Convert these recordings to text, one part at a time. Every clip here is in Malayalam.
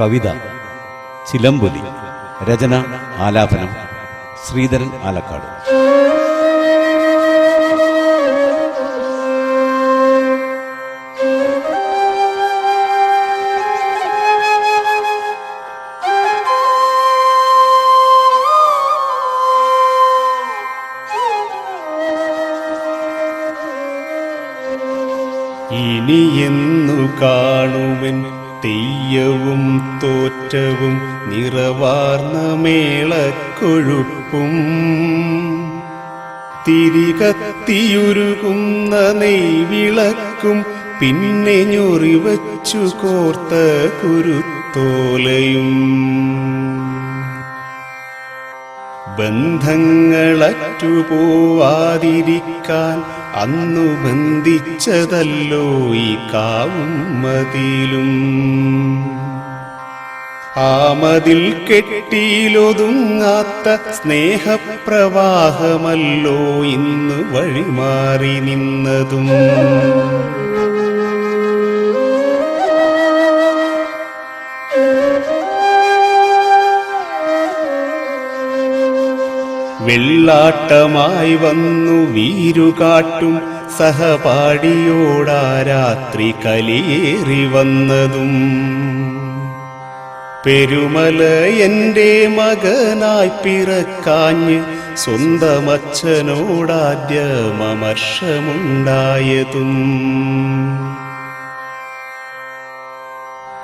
കവിത ചിലമ്പൊലി രചന ആലാപനം ശ്രീധരൻ ആലക്കാട്. ഇനിയെന്നു കാണുവൻ തെയ്യവും തോറ്റവും നിറവാർന്ന മേളക്കൊഴുപ്പും. തിരികത്തിയുരുകുന്ന നെയ്വിളക്കും പിന്നെ ഞൊറിവച്ചു കോർത്ത കുരുത്തോലയും. ബന്ധങ്ങളറ്റുപോവാതിരിക്കാൻ അന്നു ബന്ധിച്ചതല്ലോ ഈ കാവും മതിലും. ആ മതിൽ കെട്ടിയിലൊതുങ്ങാത്ത സ്നേഹപ്രവാഹമല്ലോ ഇന്ന് വഴിമാറി നിന്നതും. വെള്ളാട്ടമായി വന്നു വീരുകാട്ടും സഹപാഠിയോടാ രാത്രി കലിയേറി വന്നതും. പെരുമല എന്റെ മകനായി പിറക്കാഞ്ഞ് സ്വന്തമച്ഛനോടാദ്യമമർഷമുണ്ടായതും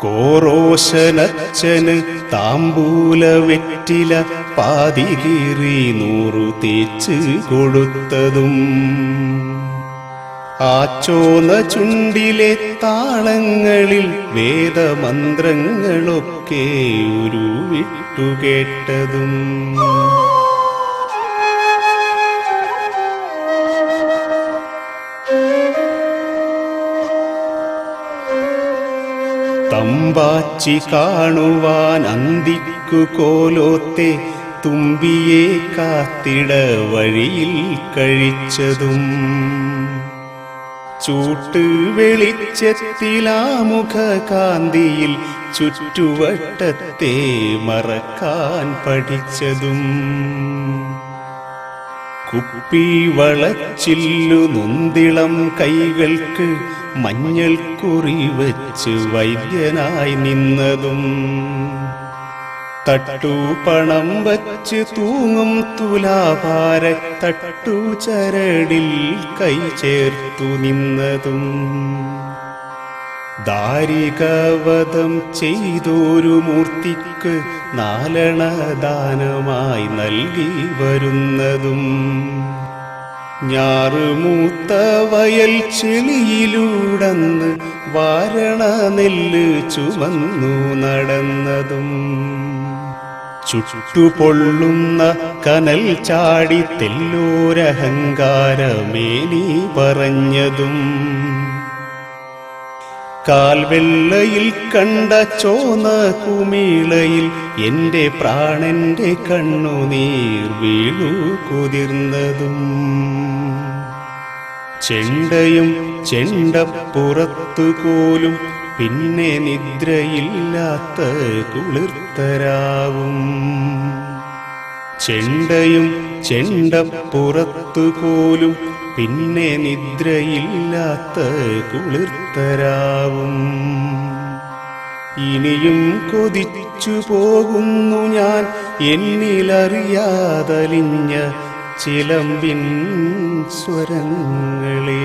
കോറോശനച്ഛന് താമ്പൂല വെറ്റില പാതികീറി നൂറു തേച്ച് കൊടുത്തതും. ആ ചോന്ന ചുണ്ടിലെ താളങ്ങളിൽ വേദമന്ത്രങ്ങളൊക്കെ ഉരുവിട്ടുകേട്ടതും തമ്പാച്ചി കാണുവാൻ അന്തിക്കു കോലോത്തെ തുമ്പിയെ കാത്തിട വഴിയിൽ കഴിച്ചതും. ചൂട്ട് വെളിച്ചത്തിലാമുഖ കാന്തിയിൽ ചുറ്റുവട്ടത്തെ മറക്കാൻ പഠിച്ചതും. കുപ്പി വളച്ചില്ലു നൊന്തിളം കൈകൾക്ക് മഞ്ഞൾ കുറി വച്ച് വൈദ്യനായി നിന്നതും. തട്ടു പണം വച്ച് തൂങ്ങും തുലാഭാര തട്ടു ചരടിൽ കൈ ചേർത്തു നിന്നതും. ദാരികവധം ചെയ്തൊരു മൂർത്തിക്ക് നാലണദാനമായി നൽകി വരുന്നതും. ഞാറുമൂത്ത വയൽ ചെളിയിലൂടന്ന് വാരണ നെല്ല് ചുമന്നു നടന്നതും. ചുട്ടുപൊള്ളുന്ന കനൽ ചാടി തെല്ലോരഹങ്കാരമേനി പറഞ്ഞതും. കാൽവെള്ളയിൽ കണ്ട ചോന്ന കുമിളയിൽ എന്റെ പ്രാണന്റെ കണ്ണുനീർ വീഴു കുതിർന്നതും. ചെണ്ടയും ചെണ്ടപ്പുറത്തു കോലും പിന്നെ നിദ്രയില്ലാത്ത കുളിർത്തരാവും. ചെണ്ടയും ചെണ്ടപ്പുറത്തു കോലും പിന്നെ നിദ്രയില്ലാത്ത കുളിർത്തരാവും. ഇനിയും കൊതിച്ചു പോകുന്നു ഞാൻ എന്നിലറിയാതലിഞ്ഞ ചിലമ്പിൻ സ്വരങ്ങളേ.